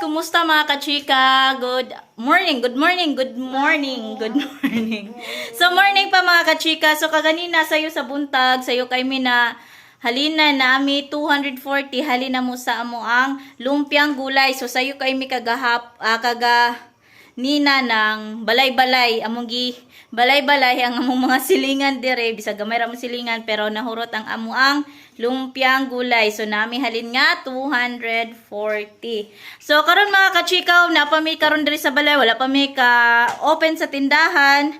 Kumusta mga kachika? Good morning, good morning, good morning, good morning. So morning pa mga kachika. So kaganina sa'yo sa buntag, sa'yo kay Mina, halina nami 240, halina mo sa amo ang lumpiang gulay. So sa'yo kay mi kagahap, ah, kaga nina ng balay-balay among gi balay-balay ang among mga silingan dire. Bisag gamay ra mo silingan pero nahurot ang amo ang lumpiang gulay. So nami halin nga 240 so karon mga kachikaw na pa mi karon dire sa balay wala pa mi ka open sa tindahan.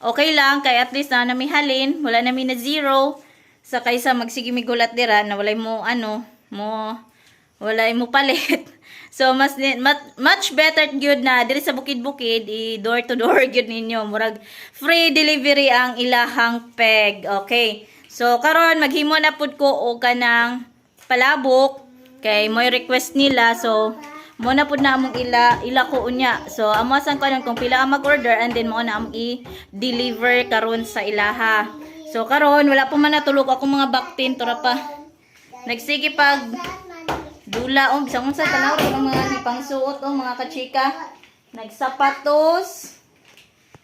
Okay lang kay at least na nami halin wala nami na zero. Sa kaysa magsige mi gulat dira na walay mo ano mo walay mo palit so mas much better gyud na diri sa bukid-bukid i door to door gyud ninyo. Murag free delivery ang ilahang peg. Okay. So karon maghimo na pud ko og kanang palabok. Kay moy request nila. So mo na pud na among ila ila ko unya. So amasan ko anan kung pila ang mag-order and then mo na among i-deliver karon sa ilaha. So karon wala pa man natulog ako mga baktin. Tura pa. Nagsige pag dula oh bisang unsa tanaw ra ang mga ipangsuot oh mga kachika. Nagsapatos.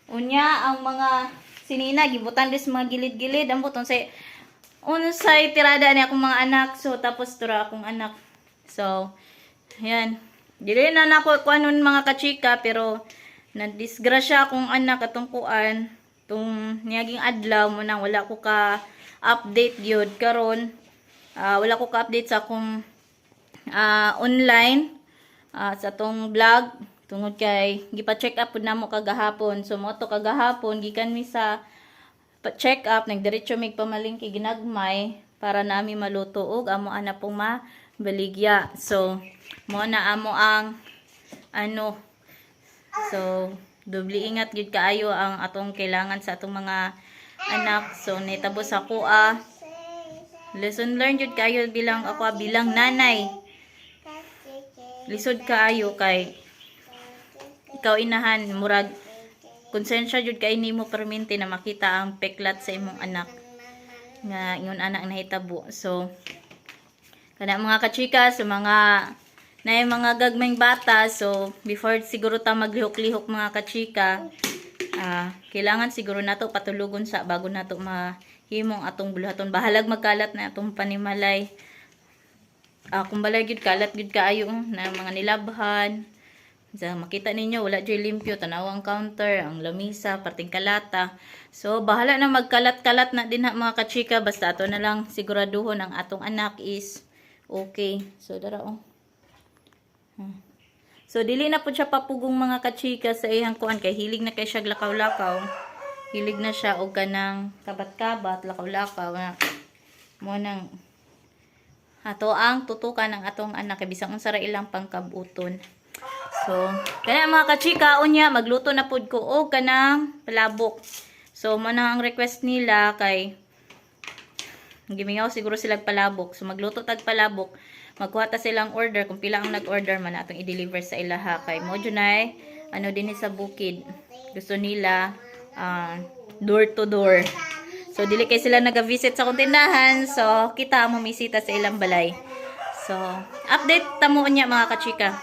Unya ang mga sinina gibutan dis mga gilid-gilid. Ang buton say unsay tirada ni akong mga anak? So tapos tura akong anak. So yan. Dili na nako kuanon mga kachika pero nadisgrasya akong anak atong kuan. Tung niyaging adlaw mo nang wala ko ka update gyud karon ah, wala ko ka update sa akong ah, online ah, sa tong vlog tungod kay gipa-check up pud namo kagahapon. So mo to kagahapon gikan mi sa check up nagdiretso mig pamalingki ginagmay para nami maluto og amo ana pong mabaligya. So mo na amo ang ano so dubli ingat gid kaayo ang atong kailangan sa atong mga anak. So nitabos ako ah lesson learned jud kayo bilang ako bilang nanay lisod kaayo kay ikaw inahan murag konsensya jud kay nimo perminti na makita ang peklat sa imong anak nga ingon anak nahitabo so kana mga kachika sa mga na mga gagmayng bata so before siguro ta maglihok-lihok mga kachika ah kailangan siguro nato patulugon sa bago nato mahimong atong buluhaton bahalag magkalat na atong panimalay ah kung balay gyud kalat gyud kaayo oh, na mga nilabhan. Sa makita ninyo wala joy limpyo tanaw ang counter ang lamisa parting kalata. So bahala na magkalat-kalat na din ha, mga kachika. Basta ato na lang siguraduhon ang atong anak is okay. So dara oh. Hmm. So dili na po siya papugong mga kachika sa iyang kuan. Kay hilig na kay siya lakaw-lakaw. Hilig na siya og kanang kabat-kabat, lakaw-lakaw mo nang ato ang tutukan ng atong anak kay bisang unsa ra ilang pangkabuton. So, kaya mga kachika unya magluto na pud ko og kanang palabok. So, mo na ang request nila kay gimingaw siguro sila palabok. So, magluto tag palabok. Magkuha ta silang order kung pila ang nag-order man atong i-deliver sa ilaha kay mo junay ano din sa bukid. Gusto nila ah, door to door. So dili kay sila naga-visit sa kong tindahan. So kita mo misita sa ilang balay. So update ta mo unya mga kachika.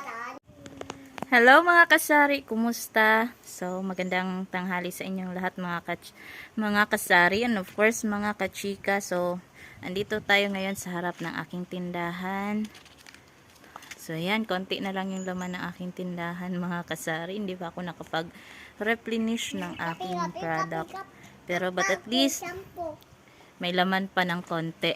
Hello mga kasari, kumusta? So, magandang tanghali sa inyong lahat mga kach mga kasari and of course mga kachika. So, andito tayo ngayon sa harap ng aking tindahan. So, yan, konti na lang yung laman ng aking tindahan mga kasari. Hindi pa ako nakapag-replenish ng aking product. Pero, but at least, may laman pa ng konti.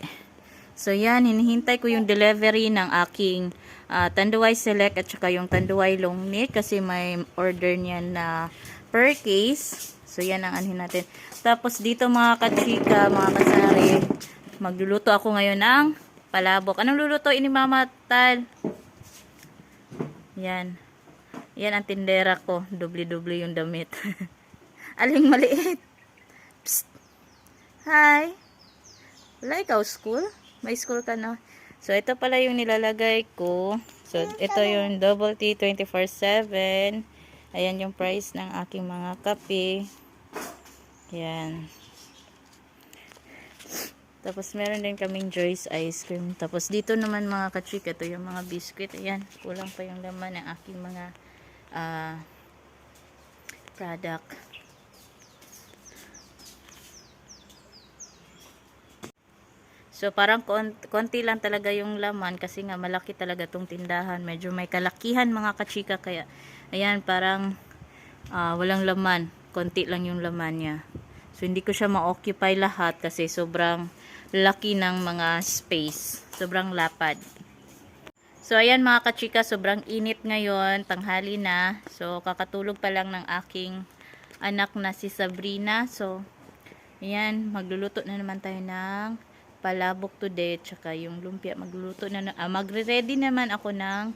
So yan, hinihintay ko yung delivery ng aking ah, Tanduay Select at saka yung Tanduay Long Neck kasi may order niyan na per case. So yan ang anhin natin. Tapos dito mga kachika, mga kasari, magluluto ako ngayon ng palabok. Anong luluto ini Mama Tal? Yan. Yan ang tindera ko. Dubli-dubli yung damit. Aling maliit. Hi. Wala ikaw school? May school ka na. So, ito pala yung nilalagay ko. So, ito yung double T 24-7. Ayan yung price ng aking mga kape. Ayan. Tapos meron din kaming Joyce ice cream. Tapos dito naman mga kachika, ito yung mga biscuit. Ayan, kulang pa yung laman ng aking mga ah, product. So parang kon- konti lang talaga yung laman kasi nga malaki talaga tong tindahan. Medyo may kalakihan mga kachika kaya ayan parang ah, walang laman. Konti lang yung laman niya. So hindi ko siya ma-occupy lahat kasi sobrang laki ng mga space. Sobrang lapad. So ayan mga kachika, sobrang init ngayon, tanghali na. So kakatulog pa lang ng aking anak na si Sabrina. So ayan, magluluto na naman tayo ng palabok today tsaka yung lumpia. Magluluto na, na ah, magre-ready naman ako ng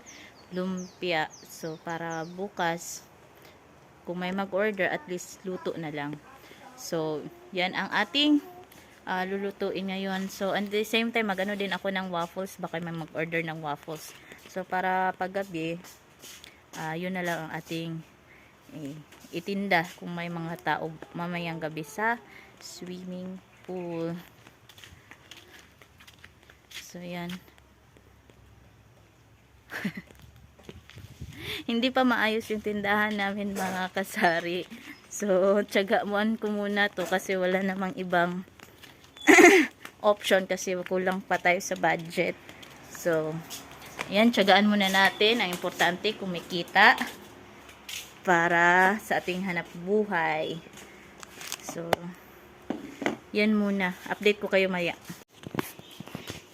lumpia. So para bukas kung may mag-order at least luto na lang. So yan ang ating ah, lulutuin ngayon. So at the same time magano din ako ng waffles. Baka may mag-order ng waffles. So para paggabi ah, yun na lang ang ating eh, itinda kung may mga tao mamayang gabi sa swimming pool So, yan. Hindi pa maayos yung tindahan namin mga kasari. So, tsagaan ko muna to kasi wala namang ibang option kasi kulang pa tayo sa budget. So, yan, tsagaan muna natin. Ang importante, kumikita para sa ating hanap buhay. So, yan muna. Update ko kayo maya.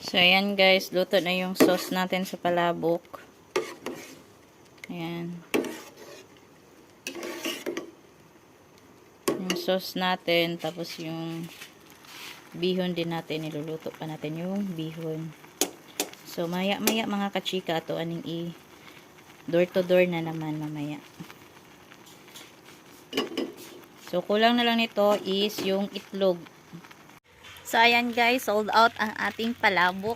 So, ayan guys, luto na yung sauce natin sa palabok. Ayan. Yung sauce natin, tapos yung bihon din natin, niluluto pa natin yung bihon. So, maya-maya mga kachika, ito aning i door to door na naman mamaya. So, kulang na lang nito is yung itlog. So, ayan guys, sold out ang ating palabok.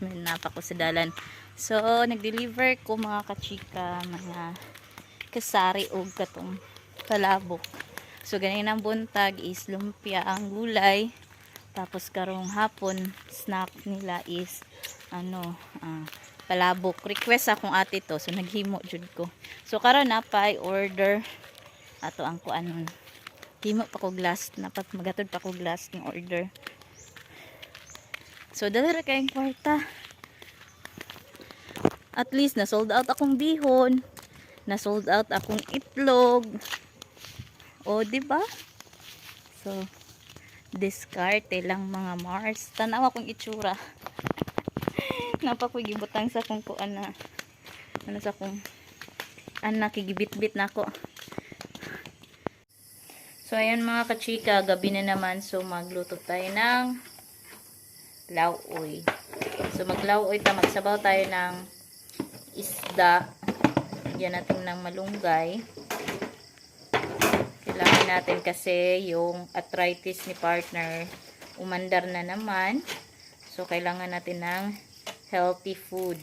May napakusadalan. So, nag-deliver ko mga kachika, mga kasari o katong palabok. So, ganyan ang buntag is lumpia ang gulay. Tapos, karong hapon, snack nila is ano, ah, palabok. Request akong ate to. So, naghimo jud ko. So, karon na pa order ato ang kuanon. Himo pa ko glass. Napat magatod pa ko glass ng order. So, dala ra kayong kwarta. At least, na-sold out akong bihon. Na-sold out akong itlog. O, ba? So, diskarte lang mga Mars. Tanaw akong itsura. Napakugibutang sa kung kuan na ano sa kung anak kigibit-bit na ako. So, ayan mga kachika, gabi na naman. So, magluto tayo ng lauoy. So, maglauoy ta, magsabaw tayo ng isda. Lagyan natin ng malunggay. Kailangan natin kasi yung arthritis ni partner umandar na naman. So, kailangan natin ng healthy food.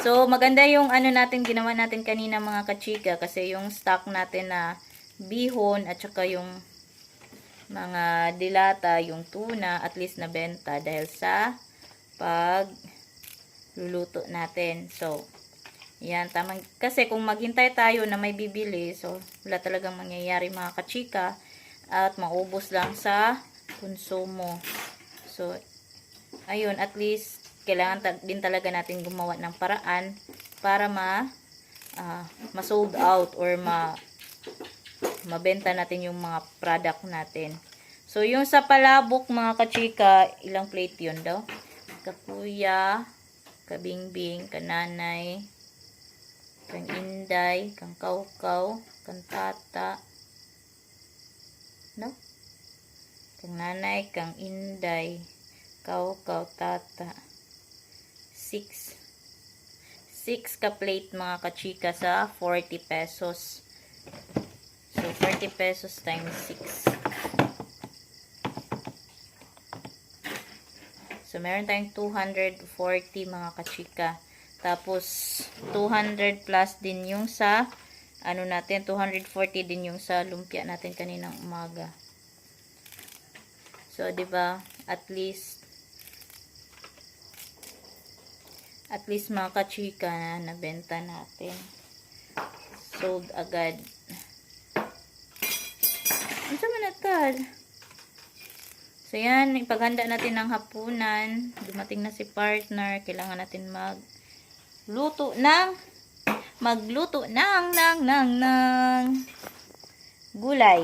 So, maganda yung ano natin, ginawa natin kanina mga kachika kasi yung stock natin na bihon at saka yung mga dilata, yung tuna, at least nabenta dahil sa pag luluto natin. So, yan, tamang, kasi kung maghintay tayo na may bibili, so, wala talagang mangyayari mga kachika, at maubos lang sa konsumo. So, ayun, at least, kailangan ta- din talaga natin gumawa ng paraan para ma, ah, ma-sold out or ma, mabenta natin yung mga product natin. So, yung sa palabok, mga kachika, ilang plate yun daw? Kakuya, kabingbing, kananay, kang inday, kang kaukaw, kang tata, no? Kang nanay, kang kaukaw, tata, 6. 6 ka plate mga kachika sa 40 pesos. So, 40 pesos times 6. So, meron tayong 240 mga kachika. Tapos, 200 plus din yung sa, ano natin, 240 din yung sa lumpia natin kaninang umaga. So, di ba at least at least mga kachika na nabenta natin. Sold agad. Ano sa manatad? So yan, ipaghanda natin ng hapunan. Dumating na si partner. Kailangan natin mag luto ng magluto ng ng ng ng gulay.